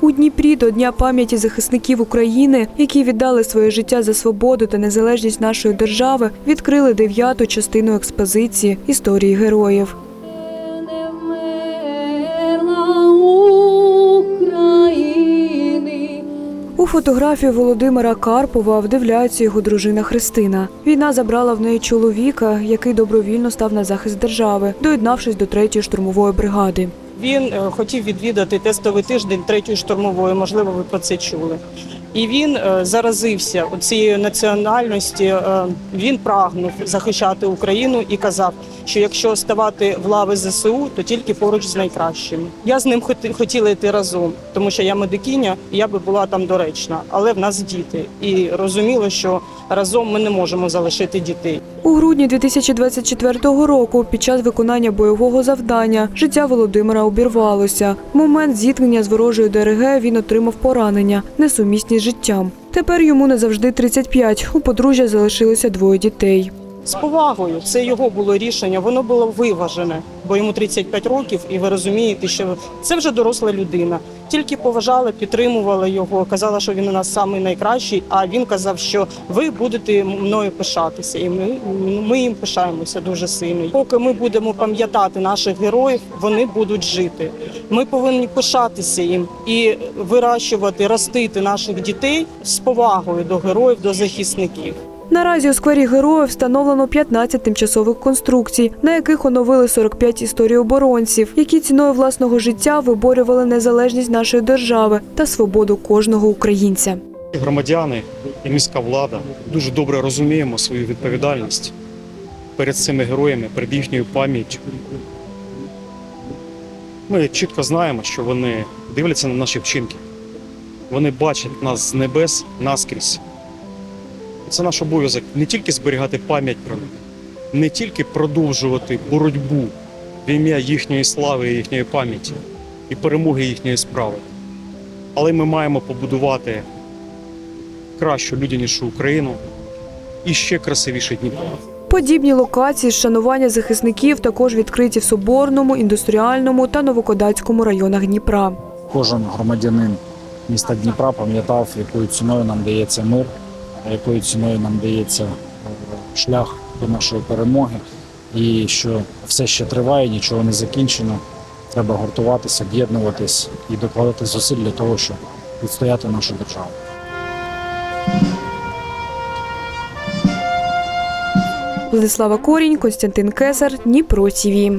У Дніпрі до Дня пам'яті захисників України, які віддали своє життя за свободу та незалежність нашої держави, відкрили дев'яту частину експозиції історії героїв. У фотографії Володимира Карпова вдивляється його дружина Христина. Війна забрала в неї чоловіка, який добровільно став на захист держави, доєднавшись до третьої штурмової бригади. Він е, хотів відвідати тестовий тиждень третьої штурмової, можливо, ви про це чули. І він е, заразився цією національності. е, Він прагнув захищати Україну і казав, що якщо ставати в лави ЗСУ, то тільки поруч з найкращими. Я з ним хотіла йти разом, тому що я медикиня, і я би була там доречна. Але в нас діти, і розуміло, що разом ми не можемо залишити дітей. У грудні 2024 року, під час виконання бойового завдання, життя Володимира обірвалося. В момент зіткнення з ворожою ДРГ він отримав поранення, несумісні з життям. Тепер йому не завжди 35. У подружжя залишилося двоє дітей. З повагою це його було рішення, воно було виважене, бо йому 35 років, і ви розумієте, що це вже доросла людина. Тільки поважала, підтримувала його, казала, що він у нас самий найкращий. А він казав, що ви будете мною пишатися, і ми, ми їм пишаємося дуже сильно. Поки ми будемо пам'ятати наших героїв, вони будуть жити. Ми повинні пишатися їм і вирощувати, ростити наших дітей з повагою до героїв, до захисників. Наразі у сквері героїв встановлено 15 тимчасових конструкцій, на яких оновили 45 історій оборонців, які ціною власного життя виборювали незалежність нашої держави та свободу кожного українця. Громадяни і міська влада дуже добре розуміємо свою відповідальність перед цими героями, перед їхньою пам'яттю. Ми чітко знаємо, що вони дивляться на наші вчинки. Вони бачать нас з небес наскрізь. Це наш обов'язок не тільки зберігати пам'ять про них, не тільки продовжувати боротьбу в ім'я їхньої слави і їхньої пам'яті і перемоги їхньої справи. Але ми маємо побудувати кращу людянішу Україну і ще красивіше Дніпро. Подібні локації шанування захисників також відкриті в Соборному, індустріальному та Новокодацькому районах Дніпра. кожен громадянин міста Дніпра пам'ятав, якою ціною нам дається мир, якою ціною нам дається шлях до нашої перемоги, і що все ще триває, нічого не закінчено. Треба гуртуватися, об'єднуватись і докладати зусиль для того, щоб відстояти нашу державу. Владислава Корінь, Константин Кесар, Дніпро ТІВІ.